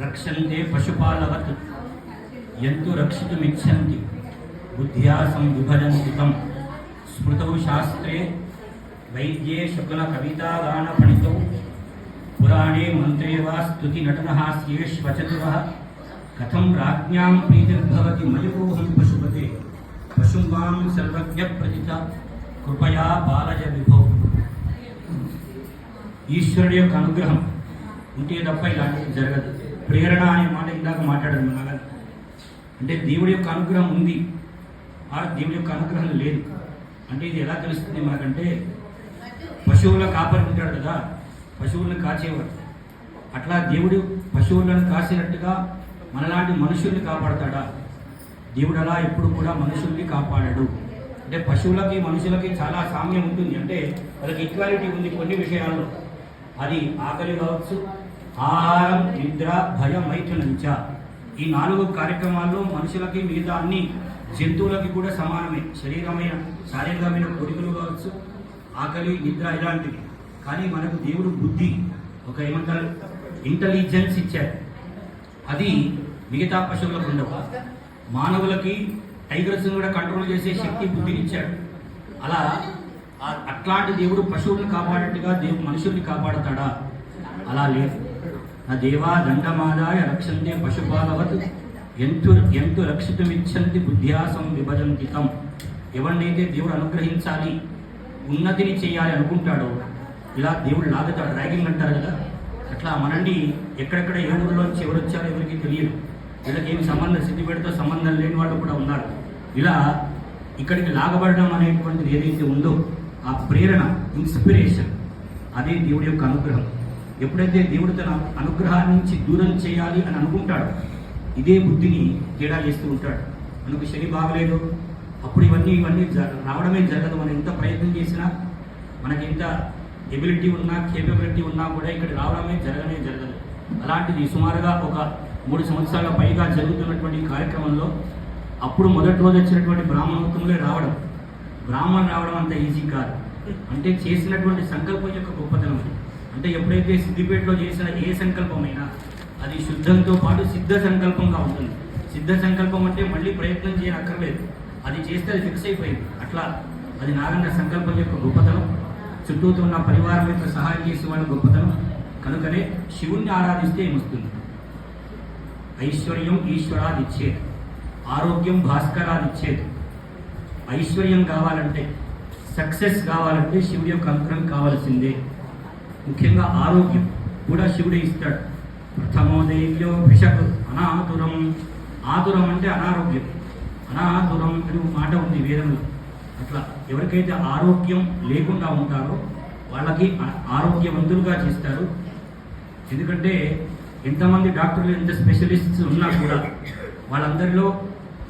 రక్షంతే పశుపాలవత్ ఎంతు రక్షితుమిచ్చంతి బుద్ధ్యా సంవిభజంతి తం స్మృతౌ శాస్త్రే వైద్యే శకుల కవితాగాన పణితౌ పురాణే మంత్రే వా స్తుతి నటన హాస్యేష్వచతుర కథం రాజ్ఞాం ప్రీతిర్భవతి మయకోహం పశుపతే పశుంబాం సర్వజ్ఞ ప్రతిత కృపయా బాలజ విభో ఈశ్వరుడి యొక్క అనుగ్రహం ఉంటే తప్ప ఇలాంటివి జరగదు ప్రేరణ అనే మాట ఇందాక మాట్లాడారు మన అంటే దేవుడి యొక్క అనుగ్రహం ఉంది. ఆ దేవుడి యొక్క అనుగ్రహం లేదు. అంటే ఇది ఎలా తెలుస్తుంది మనకంటే పశువుల కాపరి ఉంటాడు కదా పశువులను కాచేవాడు. అట్లా దేవుడు పశువులను కాసినట్టుగా మనలాంటి మనుషుల్ని కాపాడతాడా? దేవుడు అలా ఎప్పుడు కూడా మనుషుల్ని కాపాడాడు. అంటే పశువులకి మనుషులకి చాలా సామ్యం ఉంటుంది. అంటే వాళ్ళకి ఈక్వాలిటీ ఉంది కొన్ని విషయాల్లో. అది ఆకలి కావచ్చు ఆహారం నిద్ర భయం మైథునంచ. ఈ నాలుగు కార్యక్రమాల్లో మనుషులకి మిగతా అన్ని జంతువులకి కూడా సమానమే. శరీరమైన శారీరకమైన కోరికలు కావచ్చు ఆకలి నిద్ర ఇలాంటివి. కానీ మనకు దేవుడు బుద్ధి ఒక ఏమంటారు ఇంటెలిజెన్స్ ఇచ్చాడు. అది మిగతా పశువులకు ఉండవు మానవులకి టైగర్స్ కూడా కంట్రోల్ చేసే శక్తి బుద్ధిని ఇచ్చాడు. అలా అట్లాంటి దేవుడు పశువుల్ని కాపాడేట్టుగా దేవుడు మనుషుల్ని కాపాడతాడా? అలా లేదు. నా దేవా దండమాదాయ రక్షంతే పశుపాలవత్. ఎంతు ఎంతు రక్షితమిచ్చంతి బుద్ధ్యాసం విభజంతితం. ఎవరినైతే దేవుడు అనుగ్రహించాలి ఉన్నతిని చేయాలి అనుకుంటాడో ఇలా దేవుడు లాగుతాడు ర్యాగింగ్ అంటారు కదా. అట్లా మనల్ని ఎక్కడెక్కడ ఏ ఊళ్ళోంచి ఎవరు వచ్చారో ఎవరికి తెలియదు. వీళ్ళకి ఏమి సంబంధం సిద్ధిపేటతో సంబంధం లేని వాళ్ళు కూడా ఉన్నారు. ఇలా ఇక్కడికి లాగబడడం అనేటువంటిది ఏదైతే ఉందో ఆ ప్రేరణ ఇన్స్పిరేషన్ అదే దేవుడి యొక్క అనుగ్రహం. ఎప్పుడైతే దేవుడు తన అనుగ్రహాన్ని నుంచి దూరం చేయాలి అని అనుకుంటాడు ఇదే బుద్ధిని తేడా చేస్తూ ఉంటాడు. మనకు శని బాగలేదు. అప్పుడు ఇవన్నీ ఇవన్నీ జ- రావడమే జరగదు. మనం ఎంత ప్రయత్నం చేసినా మనకి ఎంత ఎబిలిటీ ఉన్నా కేపబిలిటీ ఉన్నా కూడా ఇక్కడ రావడమే జరగనే జరగదు. అలాంటిది సుమారుగా ఒక మూడు సంవత్సరాల పైగా జరుగుతున్నటువంటి కార్యక్రమంలో అప్పుడు మొదటి రోజు వచ్చినటువంటి బ్రాహ్మణోత్తములే రావడం. బ్రాహ్మణ్ రావడం అంత ఈజీ కాదు. అంటే చేసినటువంటి సంకల్పం యొక్క గొప్పతనం అది. అంటే ఎప్పుడైతే సిద్దిపేటలో చేసిన ఏ సంకల్పమైనా అది శుద్ధంతో పాటు సిద్ధ సంకల్పంగా ఉంటుంది. సిద్ధ సంకల్పం అంటే మళ్ళీ ప్రయత్నం చేయనక్కర్లేదు. అది చేస్తే అది ఫిక్స్ అయిపోయింది. అట్లా అది నాగన్న సంకల్పం యొక్క గొప్పతనం. చుట్టూతో ఉన్న పరివారం యొక్క సహాయం చేసే వాళ్ళ గొప్పతనం. కనుకనే శివుణ్ణి ఆరాధిస్తే ఏమొస్తుంది? ఐశ్వర్యం ఈశ్వరాదిచ్చేది. ఆరోగ్యం భాస్కరాదిచ్చేది. ఐశ్వర్యం కావాలంటే సక్సెస్ కావాలంటే శివుడి యొక్క అనుగ్రహం కావాల్సిందే. ముఖ్యంగా ఆరోగ్యం కూడా శివుడే ఇస్తాడు. ప్రథమోదైవ్యో భిషక్ అనాతురం ఆతురం అంటే అనారోగ్యం. అనాతురం అని ఒక మాట ఉంది వేదంలో. అట్లా ఎవరికైతే ఆరోగ్యం లేకుండా ఉంటారో వాళ్ళకి ఆరోగ్యవంతులుగా చేస్తారు. ఎందుకంటే ఎంతమంది డాక్టర్లు ఎంత స్పెషలిస్ట్స్ ఉన్నా కూడా వాళ్ళందరిలో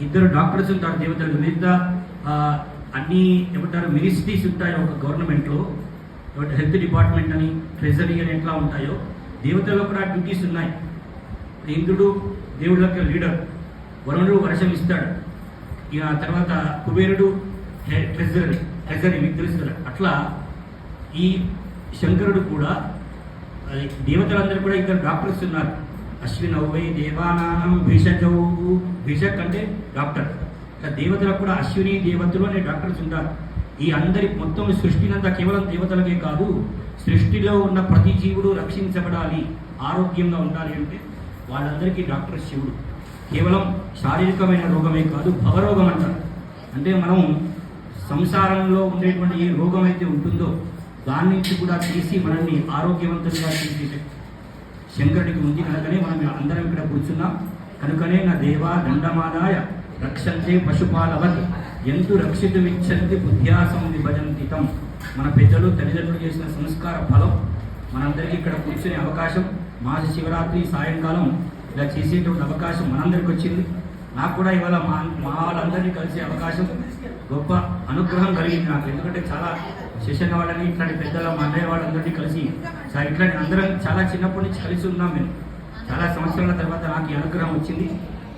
ఇద్దరు డాక్టర్స్ ఉంటారు దేవతలు మిగతా అన్ని ఏమంటారు మినిస్ట్రీస్ ఉంటాయి ఒక గవర్నమెంట్లో. హెల్త్ డిపార్ట్మెంట్ అని ట్రెజరీ అని ఎట్లా ఉంటాయో దేవతలకు కూడా డ్యూటీస్ ఉన్నాయి. ఇంద్రుడు దేవుళ్ళకి లీడర్ వరుణుడు వర్షం ఇస్తాడు. ఇక తర్వాత కుబేరుడు ట్రెజరీ ట్రెజరీ మీకు తెలుసు కదా. అట్లా ఈ శంకరుడు కూడా దేవతలందరూ కూడా ఇద్దరు డాక్టర్స్ ఉన్నారు. అశ్విన ఔవై దేవానానం భిషజౌ భిషక్ అంటే డాక్టర్. దేవతలకు కూడా అశ్విని దేవతలు అనే డాక్టర్స్ ఉంటారు. ఈ అందరి మొత్తం సృష్టినంతా కేవలం దేవతలకే కాదు సృష్టిలో ఉన్న ప్రతి జీవుడు రక్షించబడాలి ఆరోగ్యంగా ఉండాలి అంటే వాళ్ళందరికీ డాక్టర్ శివుడు. కేవలం శారీరకమైన రోగమే కాదు భవరోగం అంటారు. అంటే మనం సంసారంలో ఉండేటువంటి ఏ రోగం అయితే ఉంటుందో దాని నుంచి కూడా తీసి మనల్ని ఆరోగ్యవంతంగా తీసే శంకరుడికి ఉంది కనుకనే మనం అందరం ఇక్కడ కూర్చున్నాం. కనుకనే నా దేవా దండమాదాయ రక్షంతే పశుపాలవత్. ఎందు రక్షితమిచ్చంది బుద్ధ్యాసం విభజంతితం మన పెద్దలు తల్లిదండ్రులు చేసిన సంస్కార ఫలం మనందరికీ ఇక్కడ కూర్చునే అవకాశం. మాస శివరాత్రి సాయంకాలం ఇలా చేసేటువంటి అవకాశం మనందరికి వచ్చింది. నాకు కూడా ఇవాళ మా మా వాళ్ళందరినీ కలిసే అవకాశం. గొప్ప అనుగ్రహం కలిగింది నాకు. ఎందుకంటే చాలా శేషన్న వాళ్ళని ఇట్లాంటి పెద్దల మా అన్నయ్య వాళ్ళందరినీ కలిసి ఇట్లాంటి అందరం చాలా చిన్నప్పటి నుంచి కలిసి ఉన్నాం మేము. చాలా సంవత్సరాల తర్వాత నాకు ఈ అనుగ్రహం వచ్చింది.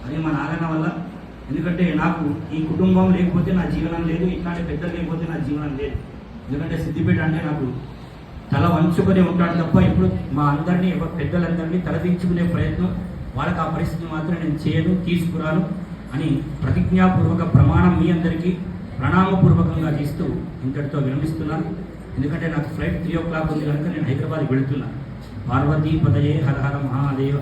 అది మా నాన్న వల్ల. ఎందుకంటే నాకు ఈ కుటుంబం లేకపోతే నా జీవనం లేదు ఇట్లాంటి పెద్దలు లేకపోతే నా జీవనం లేదు. ఎందుకంటే సిద్దిపేట అంటే నాకు తల వంచుకొని ఉంటాడు తప్ప ఇప్పుడు మా అందరినీ పెద్దలందరినీ తలదించుకునే ప్రయత్నం వాళ్ళకి ఆ పరిస్థితి మాత్రం నేను చేయను తీసుకురాను అని ప్రతిజ్ఞాపూర్వక ప్రమాణం మీ అందరికీ ప్రణామపూర్వకంగా చేస్తూ ఇంతటితో విరమిస్తున్నాను. ఎందుకంటే నాకు ఫ్లైట్ త్రీ ఓ క్లాక్ ఉంది కనుక నేను హైదరాబాద్ వెళుతున్నాను పార్వతీ పదయే హరహర హర మహాదేవ.